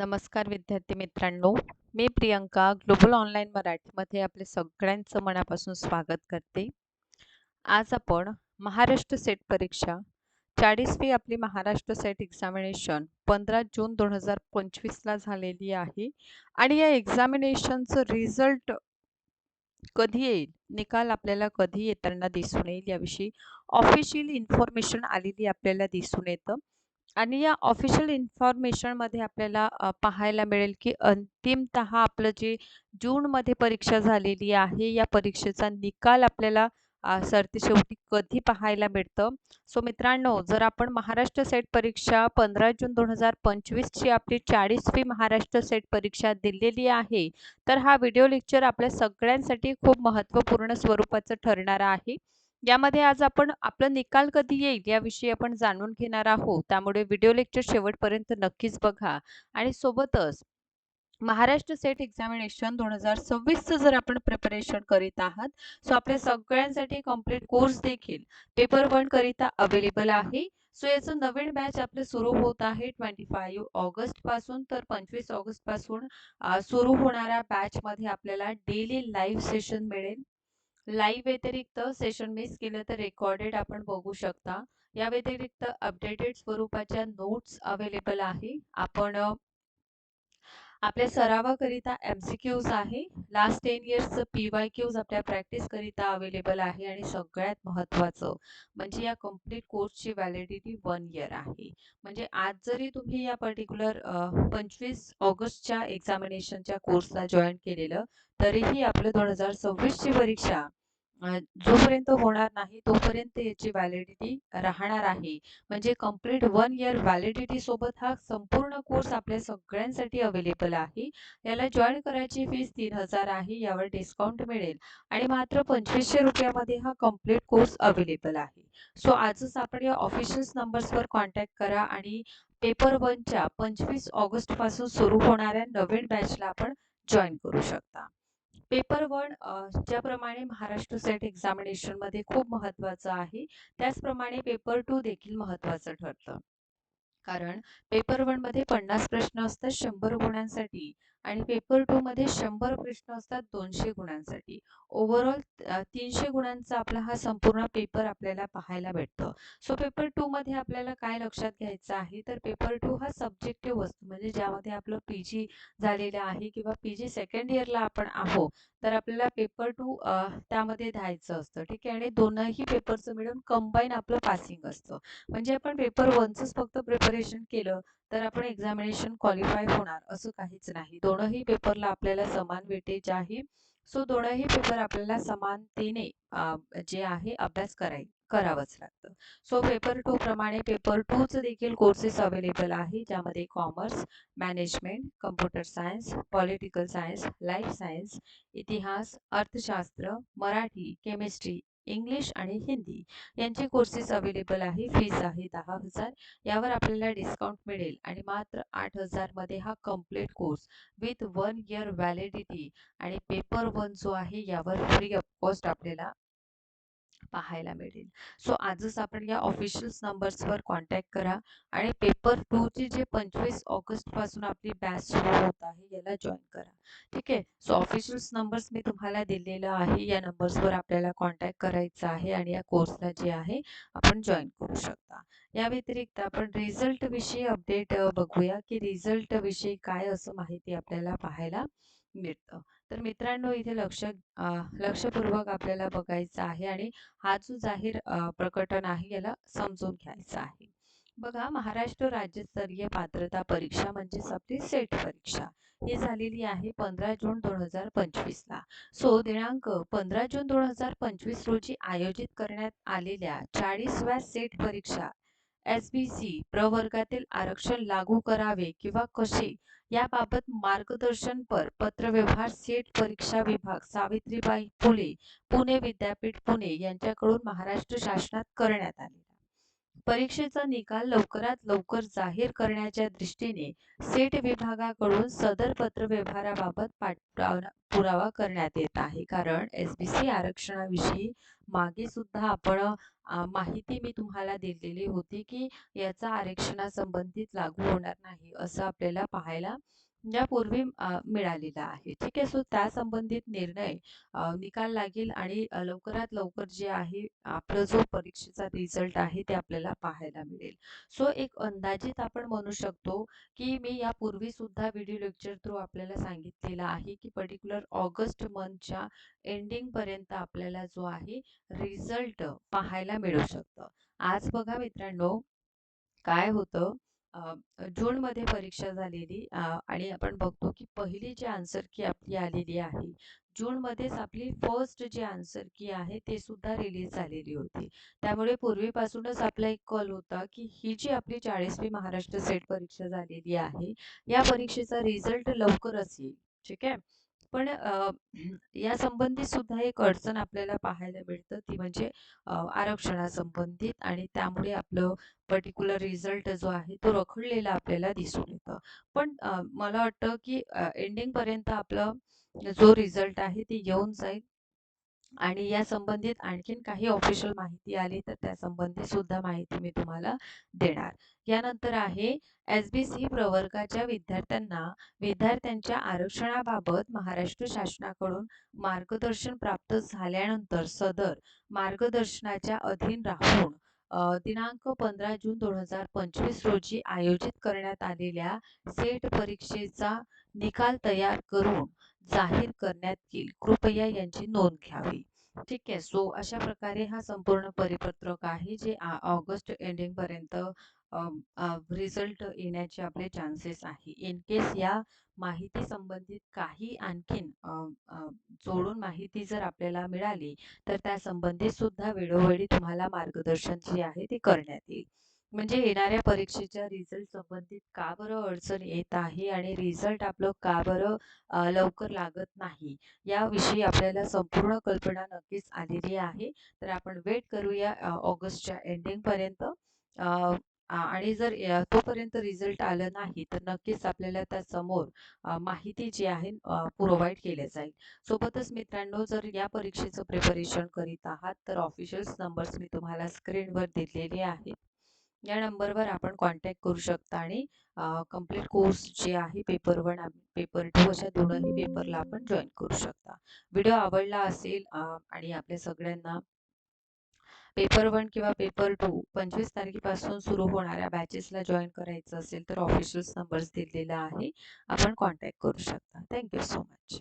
नमस्कार विद्यार्थी मित्रांनो. मी प्रियंका ग्लोबल ऑनलाईन मराठीमध्ये आपले सगळ्यांचं मनापासून स्वागत करते. आज आपण महाराष्ट्र सेट परीक्षा चाळीसवी आपली महाराष्ट्र सेट एक्झामिनेशन पंधरा जून दोन हजार पंचवीसला झालेली आहे आणि या एक्झामिनेशनचं रिझल्ट कधी येईल? निकाल आपल्याला कधी येताना दिसून येईल? याविषयी ऑफिशियल इन्फॉर्मेशन आलेली आपल्याला दिसून येतं. आणि या ऑफिशियल इन्फॉर्मेशनमध्ये आपल्याला पाहायला मिळेल की अंतिमतः आपलं जे जूनमध्ये परीक्षा झालेली आहे या परीक्षेचा निकाल आपल्याला सरतेशेवटी कधी पाहायला मिळतं? सो मित्रांनो जर आपण महाराष्ट्र सेट परीक्षा पंधरा जून दोन हजार पंचवीसची आपली चाळीसवी महाराष्ट्र सेट परीक्षा दिलेली आहे तर हा व्हिडिओ लेक्चर आपल्या सगळ्यांसाठी खूप महत्त्वपूर्ण स्वरूपाचं ठरणार आहे. यामध्ये आज आपण आपला निकाल कधी येईल याविषयी आपण जाणून घेणार आहोत. त्यामुळे व्हिडिओ लेक्चर शेवटपर्यंत नक्कीच बघा. आणि सोबतच महाराष्ट्र सेट एक्झामिनेशन दोन हजार सव्वीसचं जर आपण प्रिपरेशन करीत आहात सो आपल्या सगळ्यांसाठी कंप्लीट कोर्स देखील पेपर वन करिता अवेलेबल आहे. सो याचं नवीन बॅच आपलं सुरू होत आहे ट्वेंटी फाईव्ह ऑगस्टपासून तर पंचवीस ऑगस्टपासून सुरू होणाऱ्या बॅच मध्ये आपल्याला डेली लाईव्ह सेशन मिळेल. लाईव्ह व्यतिरिक्त सेशन मिस केलं तर रेकॉर्डेड आपण बघू शकता. या व्यतिरिक्त अपडेटेड स्वरूपाच्या नोट्स अवेलेबल आहे. आपण आपल्या सरावाकरिता एम सी क्यूज आहे. लास्ट टेन इयर्सचं पी वाय क्यूज आपल्या प्रॅक्टिसकरिता अवेलेबल आहे आणि सगळ्यात महत्त्वाचं म्हणजे या कंप्लीट कोर्सची व्हॅलिडिटी वन इयर आहे. म्हणजे आज जरी तुम्ही या पर्टिक्युलर पंचवीस ऑगस्टच्या एक्झामिनेशनच्या कोर्सला जॉईन केलेलं तरीही आपलं दोन हजार सव्वीसची परीक्षा जोपर्यंत होणार नाही तोपर्यंत याची व्हॅलिडिटी राहणार आहे. म्हणजे कंप्लीट वन इयर व्हॅलिडिटी सोबत हा संपूर्ण कोर्स आपल्या सगळ्यांसाठी अवेलेबल आहे. याला जॉईन करायची फीस तीन हजार आहे यावर डिस्काउंट मिळेल. आणि मात्र पंचवीसशे रुपयामध्ये हा कंप्लीट कोर्स अवेलेबल आहे. सो आजच आपण या ऑफिशियल नंबर्सवर कॉन्टॅक्ट करा आणि पेपर वनच्या पंचवीस ऑगस्टपासून सुरू होणाऱ्या नवीन बॅचला आपण जॉईन करू शकता. पेपर वन ज्याप्रमाणे महाराष्ट्र सेट एक्झामिनेशनमध्ये खूप महत्त्वाचं आहे त्याचप्रमाणे पेपर टू देखील महत्त्वाचं ठरतं. कारण पेपरमध्ये पन्नास प्रश्न असतात शंभर गुणांसाठी आणि पेपर टू मध्ये शंभर प्रश्न असतात दोनशे गुणांसाठी. ओव्हरऑल तीनशे गुणांचा आपला हा संपूर्ण पेपर आपल्याला पाहायला भेटतो. सो पेपर टू मध्ये आपल्याला काय लक्षात घ्यायचं आहे? तर पेपर टू हा सब्जेक्टिव्ह वस्तू म्हणजे ज्यामध्ये आपलं पी जी झालेलं आहे किंवा पी जी सेकंड इयरला आपण आहो तर आपल्याला पेपर टू त्यामध्ये द्यायचं असतं ठीक आहे? आणि दोनही पेपरचं मिळून कंबाईन आपलं पासिंग असतं. म्हणजे आपण पेपर वनचंच फक्त प्रिपरेशन केलं तर आपण एक्झामिनेशन क्वालिफाय होणार असं काहीच नाही. दोनही पेपरला आपल्याला समान वेटेज आहे सो दोनही पेपर आपल्याला समानतेने जे आहे अभ्यास कराय करावंच लागतं. सो पेपर टू प्रमाणे पेपर टूच देखील कोर्सेस अवेलेबल आहे ज्यामध्ये commerce management computer science political science life science इतिहास अर्थशास्त्र मराठी केमिस्ट्री इंग्लिश आणि हिंदी. यांचे कोर्सेस अवेलेबल आहे. फीस आहे दहा हजार. यावर आपल्याला डिस्काउंट मिळेल. आणि मात्र आठ हजारमध्ये हा complete course with one year validity आणि पेपर वन जो आहे यावर फ्री ऑफ कॉस्ट आपल्याला पाहायला मिळेल. सो आजच आपण या ऑफिशियल नंबर्सवर कॉन्टॅक्ट करा आणि पेपर टूची जे पंचवीस ऑगस्टपासून आपली बॅच सुरू होत आहे याला जॉईन करा. ठीक आहे? सो ऑफिशियल नंबर्स मी तुम्हाला दिलेलं आहे. या नंबर्सवर आपल्याला कॉन्टॅक्ट करायचा आहे आणि या कोर्सला जे आहे आपण जॉईन करू शकता. या व्यतिरिक्त आपण रिझल्ट विषयी अपडेट बघूया की रिझल्ट विषयी काय असं माहिती आपल्याला पाहायला मिळतं. तर मित्रांनो इथे लक्ष लक्षपूर्वक आपल्याला बघायचं आहे आणि हा जो जाहीर प्रकटन आहे याला समजून घ्यायचा आहे. बघा महाराष्ट्र राज्यस्तरीय पात्रता परीक्षा म्हणजेच आपली सेट परीक्षा. ही झालेली आहे पंधरा जून दोन हजार पंचवीसला सो दिनांक पंधरा जून दोन हजार पंचवीस रोजी आयोजित करण्यात आलेल्या चाळीसव्या सेट परीक्षा एस बी सी प्रवर्गातील आरक्षण लागू करावे किंवा कसे याबाबत मार्गदर्शनपर पत्रव्यवहार सेट परीक्षा विभाग सावित्रीबाई फुले पुणे विद्यापीठ पुणे यांच्याकडून महाराष्ट्र शासनात करण्यात आले. परीक्षेचा निकाल लवकरात लवकर जाहीर करण्याच्या दृष्टीने सेट विभागाकडून सदर पत्रव्यवहाराबाबत पाठपुरावा पुरावा करण्यात येत आहे. कारण एस बी सी आरक्षणाविषयी मागे सुद्धा आपण माहिती मी तुम्हाला दिलेली होती की याचा आरक्षणासंबंधित लागू होणार नाही असं आपल्याला पाहायला यापूर्वी मिळालेला आहे ठीक आहे सो त्या संबंधित निर्णय निकाल लागेल आणि लवकरात लवकर जे आहे आपला जो परीक्षेचा रिझल्ट आहे ते आपल्याला पाहायला मिळेल. सो एक अंदाजित आपण म्हणू शकतो की मी यापूर्वी सुद्धा व्हिडिओ लेक्चर थ्रू आपल्याला सांगितलेलं आहे की पर्टिक्युलर ऑगस्ट मंथच्या एंडिंगपर्यंत आपल्याला जो आहे रिझल्ट पाहायला मिळू शकतं. आज बघा मित्रांनो काय होतं? जूनमध्ये परीक्षा झालेली आणि आपण बघतो की पहिली जी आन्सर की आपली आलेली आहे जूनमध्येच आपली फर्स्ट जी आन्सर की आहे ते सुद्धा रिलीज झालेली होती. त्यामुळे पूर्वीपासूनच आपला एक कॉल होता की ही जी आपली चाळीसवी महाराष्ट्र सेट परीक्षा झालेली आहे या परीक्षेचा रिझल्ट लवकरच येईल. ठीक आहे? पण या संबंधित सुद्धा एक अडचण आपल्याला पाहायला मिळतं ती म्हणजे आरक्षणासंबंधित आणि त्यामुळे आपलं पर्टिक्युलर रिझल्ट जो आहे तो रखडलेला आपल्याला दिसून येतं. पण मला वाटतं की एंडिंगपर्यंत आपलं जो रिझल्ट आहे ते येऊन जाईल. आणि या संबंधित आणखीन काही ऑफिशियल माहिती आली तर त्या संबंधित सुद्धा माहिती मी तुम्हाला देणार. यानंतर आहे एस बी सी प्रवर्गाच्या विद्यार्थ्यांना विद्यार्थ्यांच्या आरक्षणाबाबत महाराष्ट्र शासनाकडून मार्गदर्शन प्राप्त झाल्यानंतर सदर मार्गदर्शनाच्या अधीन राहून दिनांक पंधरा जून दोन हजार पंचवीस रोजी आयोजित करण्यात आलेल्या सेट परीक्षेचा निकाल तयार करून जाहीर करण्यात येईल. कृपया यांची नोंद घ्यावी. ठीक आहे. सो अशा प्रकारे हा संपूर्ण परिपत्रक आहे जे ऑगस्ट एंडिंग पर्यंत रिझल्ट येण्याचे आपले चान्सेस आहे. इन केस या माहिती संबंधित काही आणखीन जोडून माहिती जर आपल्याला मिळाली तर त्या संबंधित सुद्धा वेळोवेळी तुम्हाला मार्गदर्शन जे आहे ते करण्यात येईल. म्हणजे येणाऱ्या परीक्षेच्या रिझल्ट संबंधित का बरं अडचण येत आहे आणि रिझल्ट आपलं का बरं लवकर लागत नाही याविषयी आपल्याला संपूर्ण कल्पना नक्कीच आलेली आहे. तर आपण वेट करूया ऑगस्टच्या एंडिंगपर्यंत आणि जर तोपर्यंत रिझल्ट आलं नाही तर नक्कीच आपल्याला त्या समोर माहिती जी आहे प्रोव्हाइड केली जाईल. सोबतच मित्रांनो जर या परीक्षेचं प्रिपरेशन करीत आहात तर ऑफिशियल नंबर्स मी तुम्हाला स्क्रीनवर दिलेले आहेत. या नंबरवर आपण कॉन्टॅक्ट करू शकता आणि कंप्लीट कोर्स जे आहे पेपर वन पेपर टू अशा दोनही पेपरला आपण जॉईन करू शकता. व्हिडिओ आवडला असेल आणि आपल्या सगळ्यांना पेपर वन किंवा पेपर टू पंचवीस तारखेपासून सुरू होणाऱ्या बॅचेसला जॉईन करायचं असेल तर ऑफिशियल नंबर्स दिलेला आहे. आपण कॉन्टॅक्ट करू शकता. Thank you so much